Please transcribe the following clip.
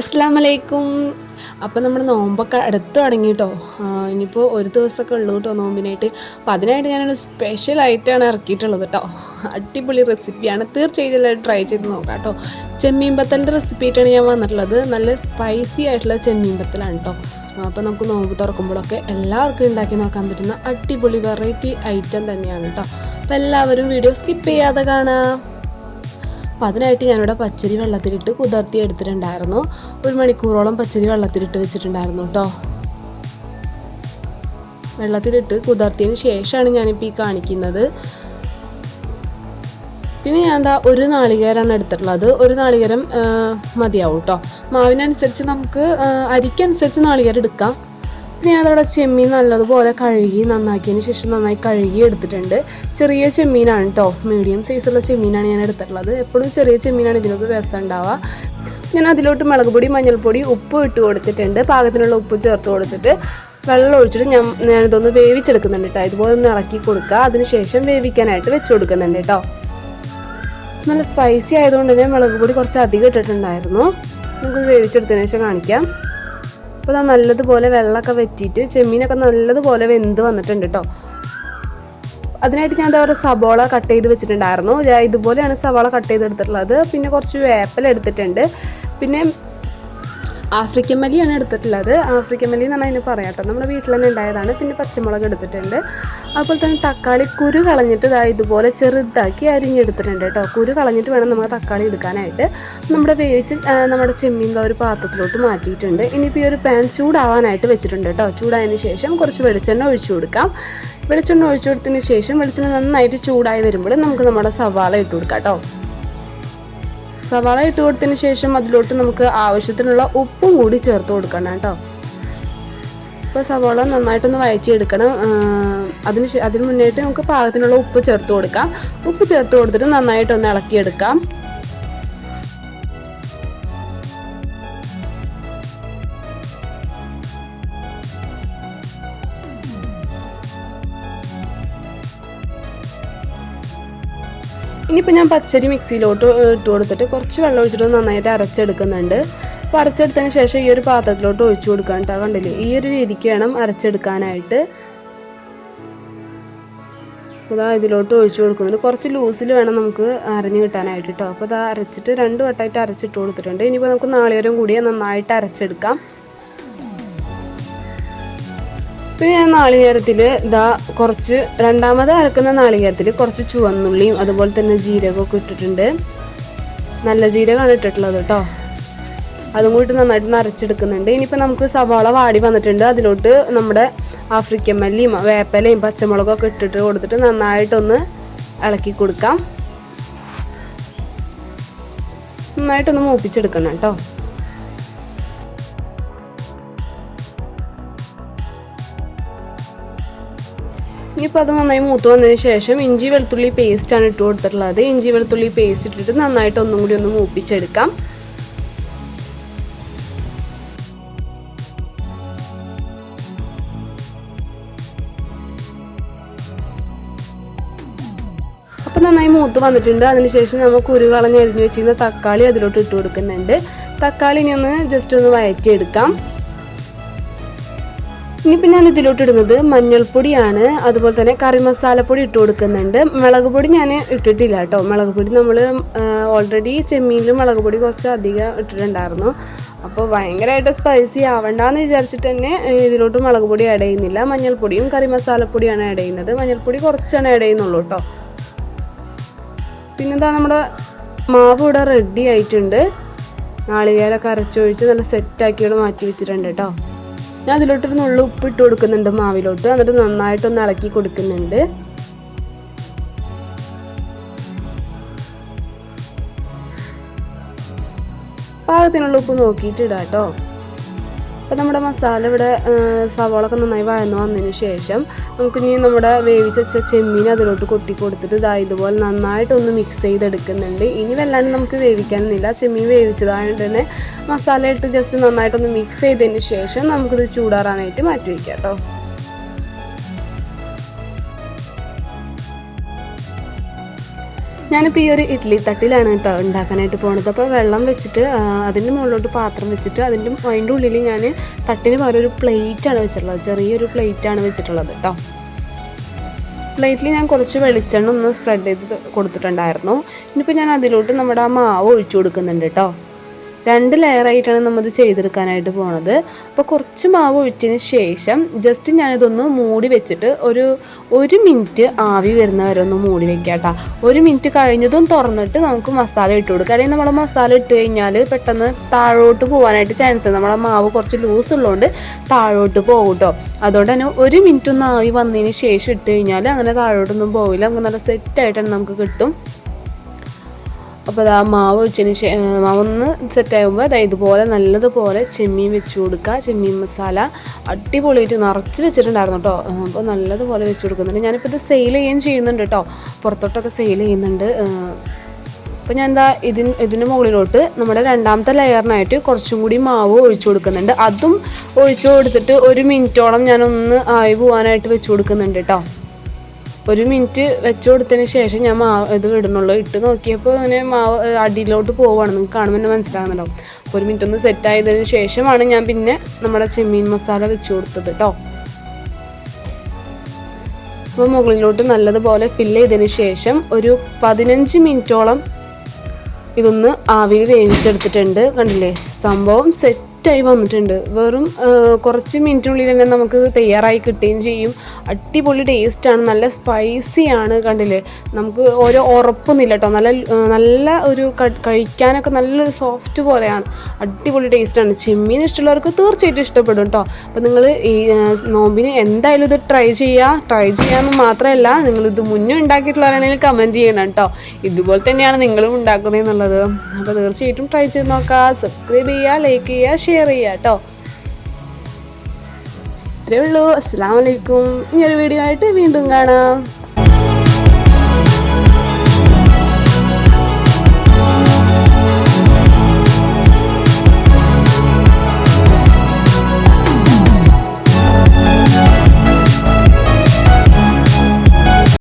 അസ്സാം വലൈക്കും അപ്പം നമ്മൾ നോമ്പൊക്കെ അടുത്ത് തുടങ്ങി കേട്ടോ ഇനിയിപ്പോൾ ഒരു ദിവസമൊക്കെ ഉള്ളൂ കേട്ടോ നോമ്പിനായിട്ട്. അപ്പോൾ അതിനായിട്ട് ഞാനൊരു സ്പെഷ്യൽ ആയിട്ടാണ് ഇറക്കിയിട്ടുള്ളത് കേട്ടോ അടിപൊളി റെസിപ്പിയാണ് തീർച്ചയായിട്ടും ട്രൈ ചെയ്ത് നോക്കാം കേട്ടോ ചെമ്മീൻ ബത്തലിന്റെ റെസിപ്പി ആയിട്ടാണ് ഞാൻ വന്നിട്ടുള്ളത്. നല്ല സ്പൈസി ആയിട്ടുള്ള ചെമ്മീൻ ബത്തലാണ് കേട്ടോ അപ്പോൾ നമുക്ക് നോമ്പ് തുറക്കുമ്പോഴൊക്കെ എല്ലാവർക്കും ഉണ്ടാക്കി നോക്കാൻ പറ്റുന്ന അടിപൊളി വെറൈറ്റി ഐറ്റം തന്നെയാണ് കേട്ടോ അപ്പോൾ എല്ലാവരും വീഡിയോ സ്കിപ്പ് ചെയ്യാതെ കാണാം. അപ്പോൾ അതിനായിട്ട് ഞാനിവിടെ പച്ചരി വെള്ളത്തിലിട്ട് കുതിർത്തി എടുത്തിട്ടുണ്ടായിരുന്നു. ഒരു മണിക്കൂറോളം പച്ചരി വെള്ളത്തിലിട്ട് വെച്ചിട്ടുണ്ടായിരുന്നു കേട്ടോ വെള്ളത്തിലിട്ട് കുതിർത്തിയതിന് ശേഷമാണ് ഞാനിപ്പോൾ ഈ കാണിക്കുന്നത്. പിന്നെ ഞാൻ എന്താ ഒരു നാളികേരമാണ് എടുത്തിട്ടുള്ളത്. ഒരു നാളികേരം മതിയാവും കേട്ടോ മാവിനനുസരിച്ച് നമുക്ക് അരിക്കനുസരിച്ച് നാളികേരം എടുക്കാം. ഞാൻ ചെമ്മീൻ നല്ലതുപോലെ കഴുകി നന്നാക്കിയതിന് ശേഷം നന്നായി കഴുകി എടുത്തിട്ടുണ്ട്. ചെറിയ ചെമ്മീനാണ് കേട്ടോ മീഡിയം സൈസുള്ള ചെമ്മീനാണ് ഞാൻ എടുത്തിട്ടുള്ളത്. എപ്പോഴും ചെറിയ ചെമ്മീനാണ് ഇതിനൊക്കെ രസം ഉണ്ടാവുക. ഞാൻ അതിലോട്ട് മുളക് പൊടി മഞ്ഞൾപ്പൊടി ഉപ്പ് ഇട്ട് കൊടുത്തിട്ടുണ്ട്. പാകത്തിനുള്ള ഉപ്പ് ചേർത്ത് കൊടുത്തിട്ട് വെള്ളം ഒഴിച്ചിട്ട് ഞാൻ ഞാനിതൊന്ന് വേവിച്ചെടുക്കുന്നുണ്ട് കേട്ടോ ഇതുപോലെ ഒന്ന് ഇളക്കി കൊടുക്കുക. അതിനുശേഷം വേവിക്കാനായിട്ട് വെച്ച് കൊടുക്കുന്നുണ്ട് കേട്ടോ നല്ല സ്പൈസി ആയതുകൊണ്ട് തന്നെ മുളക് പൊടി കുറച്ച് അധികം ഇട്ടിട്ടുണ്ടായിരുന്നു. നമുക്ക് വേവിച്ചെടുത്തതിന് ശേഷം കാണിക്കാം. അപ്പോൾ ഇതാ നല്ലതുപോലെ വെള്ളമൊക്കെ വെറ്റിയിട്ട് ചെമ്മീനൊക്കെ നല്ലതുപോലെ വെന്ത് വന്നിട്ടുണ്ട് കേട്ടോ അതിനായിട്ട് ഞാൻ എന്താ സബോള കട്ട് ചെയ്ത് വെച്ചിട്ടുണ്ടായിരുന്നു. ഇതുപോലെയാണ് സവാള കട്ട് ചെയ്ത് ചെയ്തെടുത്തിട്ടുള്ളത്. പിന്നെ കുറച്ച് വേപ്പല എടുത്തിട്ടുണ്ട്. പിന്നെ ആഫ്രിക്കൻ മല്ലിയാണ് എടുത്തിട്ടുള്ളത്. ആഫ്രിക്കൻ മല്ലി എന്നാണ് അതിന് പറയാം കേട്ടോ. നമ്മുടെ വീട്ടിൽ തന്നെ ഉണ്ടായതാണ്. പിന്നെ പച്ചമുളക് എടുത്തിട്ടുണ്ട്. അതുപോലെ തന്നെ തക്കാളി കുരു കളഞ്ഞിട്ട് ഇതാ ഇതുപോലെ ചെറുതാക്കി അരിഞ്ഞെടുത്തിട്ടുണ്ട് കേട്ടോ. കുരു കളഞ്ഞിട്ട് വേണം നമുക്ക് തക്കാളി എടുക്കാനായിട്ട്. നമ്മുടെ വേവിച്ച് നമ്മുടെ ചെമ്മീൻ ഒരു പാത്രത്തിലോട്ട് മാറ്റിയിട്ടുണ്ട്. ഇനിയിപ്പോൾ ഈ ഒരു പാൻ ചൂടാവാനായിട്ട് വെച്ചിട്ടുണ്ട് കേട്ടോ. ചൂടായതിന് ശേഷം കുറച്ച് വെളിച്ചെണ്ണ ഒഴിച്ചു കൊടുക്കാം. വെളിച്ചെണ്ണ ഒഴിച്ചു കൊടുത്തതിന് ശേഷം വെളിച്ചെണ്ണ നന്നായിട്ട് ചൂടായി വരുമ്പോൾ നമുക്ക് നമ്മുടെ സവാള ഇട്ട് കൊടുക്കാം കേട്ടോ. സവാള ഇട്ട് കൊടുത്തതിന് ശേഷം അതിലോട്ട് നമുക്ക് ആവശ്യത്തിനുള്ള ഉപ്പും കൂടി ചേർത്ത് കൊടുക്കണം കേട്ടോ. ഇപ്പോൾ സവാള നന്നായിട്ടൊന്ന് എടുക്കണം അതിന് അതിന് മുന്നേറ്റ് നമുക്ക് പാകത്തിനുള്ള ഉപ്പ് ചേർത്ത് കൊടുക്കാം. ഉപ്പ് ചേർത്ത് കൊടുത്തിട്ട് നന്നായിട്ടൊന്ന് ഇളക്കിയെടുക്കാം. ഇനിയിപ്പോൾ ഞാൻ പച്ചരി മിക്സിയിലോട്ട് ഇട്ട് കൊടുത്തിട്ട് കുറച്ച് വെള്ളം ഒഴിച്ചിട്ട് നന്നായിട്ട് അരച്ചെടുക്കുന്നുണ്ട്. അപ്പോൾ അരച്ചെടുത്തതിന് ശേഷം ഈ ഒരു പാത്രത്തിലോട്ട് ഒഴിച്ചു കൊടുക്കാൻ കേട്ടോ. കണ്ടില്ലേ? ഈ ഒരു രീതിക്ക് വേണം അരച്ചെടുക്കാനായിട്ട്. അപ്പോൾ ഇതാ ഇതിലോട്ട് ഒഴിച്ചു കൊടുക്കുന്നുണ്ട്. കുറച്ച് ലൂസിൽ വേണം നമുക്ക് അരഞ്ഞു കിട്ടാനായിട്ട് കേട്ടോ. അപ്പോൾ അത് അരച്ചിട്ട് രണ്ട് വട്ടമായിട്ട് അരച്ചിട്ട് കൊടുത്തിട്ടുണ്ട്. ഇനിയിപ്പോൾ നമുക്ക് നാളികേരം കൂടി നന്നായിട്ട് അരച്ചെടുക്കാം. പിന്നെ ഞാൻ നാളികേരത്തിൽ ഇതാ കുറച്ച് രണ്ടാമത് അരക്കുന്ന നാളികേരത്തിൽ കുറച്ച് ചുവന്നുള്ളിയും അതുപോലെ തന്നെ ജീരകമൊക്കെ ഇട്ടിട്ടുണ്ട്. നല്ല ജീരകമാണ് ഇട്ടിട്ടുള്ളത് കേട്ടോ. അതും കൂടി നന്നായിട്ട് നരച്ചെടുക്കുന്നുണ്ട്. ഇനിയിപ്പോൾ നമുക്ക് സവാള വാടി വന്നിട്ടുണ്ട്. അതിലോട്ട് നമ്മുടെ ആഫ്രിക്കൻ മല്ലിയും വേപ്പലയും പച്ചമുളകൊക്കെ ഇട്ടിട്ട് കൊടുത്തിട്ട് നന്നായിട്ടൊന്ന് ഇളക്കി കൊടുക്കാം. നന്നായിട്ടൊന്ന് മൂപ്പിച്ചെടുക്കണം കേട്ടോ. ഇനിയിപ്പോൾ അത് നന്നായി മൂത്ത് വന്നതിന് ശേഷം ഇഞ്ചി വെളുത്തുള്ളി പേസ്റ്റാണ് ഇട്ട് കൊടുത്തിട്ടുള്ളത്. ഇഞ്ചി വെളുത്തുള്ളി പേസ്റ്റ് ഇട്ടിട്ട് നന്നായിട്ട് ഒന്നും കൂടി ഒന്ന് മൂപ്പിച്ചെടുക്കാം. അപ്പം നന്നായി മൂത്ത് വന്നിട്ടുണ്ട്. അതിനുശേഷം നമുക്ക് കുരു കളഞ്ഞ് അരിഞ്ഞ് വെച്ചിരുന്ന തക്കാളി അതിലോട്ട് ഇട്ട് കൊടുക്കുന്നുണ്ട്. തക്കാളി ഇനി ഒന്ന് ജസ്റ്റ് ഒന്ന് വഴറ്റിയെടുക്കാം. ഇനിയിപ്പോൾ ഞാൻ ഇതിലോട്ടിടുന്നത് മഞ്ഞൾപ്പൊടിയാണ്. അതുപോലെ തന്നെ കറി മസാലപ്പൊടി ഇട്ട് കൊടുക്കുന്നുണ്ട്. മുളക് പൊടി ഞാൻ ഇട്ടിട്ടില്ല കേട്ടോ. മുളക് പൊടി നമ്മൾ ഓൾറെഡി ചെമ്മീനിൽ മുളക് പൊടി കുറച്ച് അധികം ഇട്ടിട്ടുണ്ടായിരുന്നു. അപ്പോൾ ഭയങ്കരമായിട്ട് സ്പൈസി ആവണ്ടെന്ന് വിചാരിച്ചിട്ട് തന്നെ ഇതിലോട്ട് മുളക് പൊടി ആഡ് ചെയ്യുന്നില്ല. മഞ്ഞൾപ്പൊടിയും കറി മസാലപ്പൊടിയാണ് ആഡ് ചെയ്യുന്നത്. മഞ്ഞൾപ്പൊടി കുറച്ചാണ് ആഡ് ചെയ്യുന്നുള്ളൂ കേട്ടോ. പിന്നെന്താ നമ്മുടെ മാവ് ഇവിടെ റെഡി ആയിട്ടുണ്ട്. നാളികേരൊക്കെ അരച്ചൊഴിച്ച് നല്ല സെറ്റാക്കിയോട് മാറ്റി വെച്ചിട്ടുണ്ട് കേട്ടോ. ഞാൻ അതിലോട്ടൊരു നുള്ളു ഉപ്പ് ഇട്ട് കൊടുക്കുന്നുണ്ട് മാവിലോട്ട്. എന്നിട്ട് നന്നായിട്ടൊന്ന് ഇളക്കി കൊടുക്കുന്നുണ്ട്. പാകത്തിനുള്ള ഉപ്പ് നോക്കിയിട്ട് അപ്പോൾ നമ്മുടെ മസാല ഇവിടെ സവാളൊക്കെ നന്നായി വഴന്നു വന്നതിന് ശേഷം നമുക്കിനി നമ്മുടെ വേവിച്ച് വെച്ച ചെമ്മീൻ അതിലോട്ട് കൊട്ടി കൊടുത്തിട്ട് ഇതാ ഇതുപോലെ നന്നായിട്ടൊന്ന് മിക്സ് ചെയ്തെടുക്കുന്നുണ്ട്. ഇനി വല്ലാണ്ട് നമുക്ക് വേവിക്കാനൊന്നുമില്ല. ചെമ്മീൻ വേവിച്ചതായതുകൊണ്ട് തന്നെ മസാല ഇട്ട് ജസ്റ്റ് നന്നായിട്ടൊന്ന് മിക്സ് ചെയ്തതിന് ശേഷം നമുക്കിത് ചൂടാറാനായിട്ട് മാറ്റി വയ്ക്കാം കേട്ടോ. ഞാനിപ്പോൾ ഈ ഒരു ഇഡ്ഡലി തട്ടിലാണ് കേട്ടോ ഉണ്ടാക്കാനായിട്ട് പോണത്. അപ്പോൾ വെള്ളം വെച്ചിട്ട് അതിന്റെ മുകളിലോട്ട് പാത്രം വെച്ചിട്ട് അതിന്റെ അതിന്റെ ഉള്ളിൽ ഞാൻ തട്ടിന് പകരം ഒരു പ്ലേറ്റാണ് വെച്ചിട്ടുള്ളത്. ചെറിയൊരു പ്ലേറ്റാണ് വെച്ചിട്ടുള്ളത് കേട്ടോ. പ്ലേറ്റിൽ ഞാൻ കുറച്ച് വെളിച്ചെണ്ണ ഒന്ന് സ്പ്രെഡ് ചെയ്ത് കൊടുത്തിട്ടുണ്ടായിരുന്നു. ഇനിയിപ്പോൾ ഞാൻ അതിലോട്ട് നമ്മുടെ ആ മാവ് ഒഴിച്ചു കൊടുക്കുന്നുണ്ട് കേട്ടോ. രണ്ട് ലെയറായിട്ടാണ് ഇത് ചെയ്തെടുക്കാനായിട്ട് പോണത്. അപ്പോൾ കുറച്ച് മാവ് ഒഴിച്ചതിന് ശേഷം ജസ്റ്റ് ഞാനിതൊന്ന് മൂടി വെച്ചിട്ട് ഒരു ഒരു മിനിറ്റ് ആവി വരുന്ന വരെ ഒന്ന് മൂടി വെക്കാം കേട്ടോ ഒരു മിനിറ്റ് കഴിഞ്ഞതും തുറന്നിട്ട് നമുക്ക് മസാല ഇട്ട് കൊടുക്കുക അല്ലെങ്കിൽ നമ്മൾ മസാല ഇട്ട് കഴിഞ്ഞാൽ പെട്ടെന്ന് താഴോട്ട് പോകാനായിട്ട് ചാൻസ് നമ്മളെ മാവ് കുറച്ച് ലൂസ് ഉള്ളതുകൊണ്ട് താഴോട്ട് പോകും കേട്ടോ അതുകൊണ്ട് തന്നെ ഒരു മിനിറ്റ് ഒന്ന് ആവി വന്നതിന് ശേഷം ഇട്ട് കഴിഞ്ഞാൽ അങ്ങനെ താഴോട്ടൊന്നും പോവില്ല. നമുക്ക് നല്ല സെറ്റായിട്ടാണ് നമുക്ക് കിട്ടും. അപ്പോൾ ആ മാവ് ഒഴിച്ചതിന് ശേഷം മാവൊന്ന് സെറ്റ് ആകുമ്പോൾ അതായത് ഇതുപോലെ നല്ലതുപോലെ ചെമ്മീൻ വെച്ച് കൊടുക്കുക ചെമ്മീൻ മസാല അടിപൊളിയായിട്ട് നിറച്ച് വെച്ചിട്ടുണ്ടായിരുന്നു കേട്ടോ അപ്പോൾ നല്ലതുപോലെ വെച്ച് കൊടുക്കുന്നുണ്ട്. ഞാനിപ്പോൾ ഇത് സെയിൽ ചെയ്യുകയും ചെയ്യുന്നുണ്ട് കേട്ടോ പുറത്തോട്ടൊക്കെ സെയിൽ ചെയ്യുന്നുണ്ട്. അപ്പോൾ ഞാൻ എന്താ ഇതിന് ഇതിന് മുകളിലോട്ട് നമ്മുടെ രണ്ടാമത്തെ ലെയറിനായിട്ട് കുറച്ചും കൂടി മാവ് ഒഴിച്ചു കൊടുക്കുന്നുണ്ട്. അതും ഒഴിച്ചു കൊടുത്തിട്ട് ഒരു മിനിറ്റോളം ഞാനൊന്ന് ആയി പോകാനായിട്ട് വെച്ച് കൊടുക്കുന്നുണ്ട് കേട്ടോ ഒരു മിനിറ്റ് വെച്ച് കൊടുത്തതിന് ശേഷം ഞാൻ മാവ് ഇത് ഇടുന്നുള്ളൂ. ഇട്ട് നോക്കിയപ്പോൾ ഇങ്ങനെ മാവ് അടിയിലോട്ട് പോവുകയാണ് നിങ്ങൾക്ക് കാണുമ്പോൾ തന്നെ മനസ്സിലാകുന്നുണ്ടാവും അപ്പോൾ ഒരു മിനിറ്റ് ഒന്ന് സെറ്റ് ആയതിനു ശേഷമാണ് ഞാൻ പിന്നെ നമ്മുടെ ചെമ്മീൻ മസാല വെച്ച് കൊടുത്തത് കേട്ടോ അപ്പോൾ മുകളിലോട്ട് നല്ലതുപോലെ ഫില്ല് ചെയ്തതിന് ശേഷം ഒരു പതിനഞ്ച് മിനിറ്റോളം ഇതൊന്ന് ആവിയിൽ വേവിച്ചെടുത്തിട്ടുണ്ട്. കണ്ടില്ലേ? സംഭവം സെറ്റായി വന്നിട്ടുണ്ട്. വെറും കുറച്ച് മിനിറ്റിനുള്ളിൽ തന്നെ നമുക്ക് തയ്യാറായി കിട്ടുകയും ചെയ്യും. അടിപൊളി ടേസ്റ്റാണ് നല്ല സ്പൈസിയാണ് കണ്ടില്ലേ? നമുക്ക് ഓരോ ഉറപ്പൊന്നുമില്ല കേട്ടോ നല്ല നല്ല ഒരു കഴിക്കാനൊക്കെ നല്ലൊരു സോഫ്റ്റ് പോലെയാണ്. അടിപൊളി ടേസ്റ്റാണ്. ചെമ്മീൻ ഇഷ്ടമുള്ളവർക്ക് തീർച്ചയായിട്ടും ഇഷ്ടപ്പെടും കേട്ടോ അപ്പോൾ നിങ്ങൾ ഈ നോമ്പിന് എന്തായാലും ഇത് ട്രൈ ചെയ്യുക ട്രൈ ചെയ്യാമെന്ന് മാത്രമല്ല നിങ്ങൾ ഇത് മുന്നേ ഉണ്ടാക്കിയിട്ടുള്ളവരാണെങ്കിൽ കമന്റ് ചെയ്യണം കേട്ടോ ഇതുപോലെ തന്നെയാണ് നിങ്ങളും ഉണ്ടാക്കുന്നത് എന്നുള്ളത് അപ്പോൾ തീർച്ചയായിട്ടും ട്രൈ ചെയ്ത് നോക്കുക സബ്സ്ക്രൈബ് ചെയ്യുക ലൈക്ക് ചെയ്യുക ഷെയർ ചെയ്യുക കേട്ടോ ഇത്രയേ ഉള്ളൂ. അസ്സാം വലൈക്കും ഇനിയൊരു വീഡിയോ ആയിട്ട് വീണ്ടും കാണാം.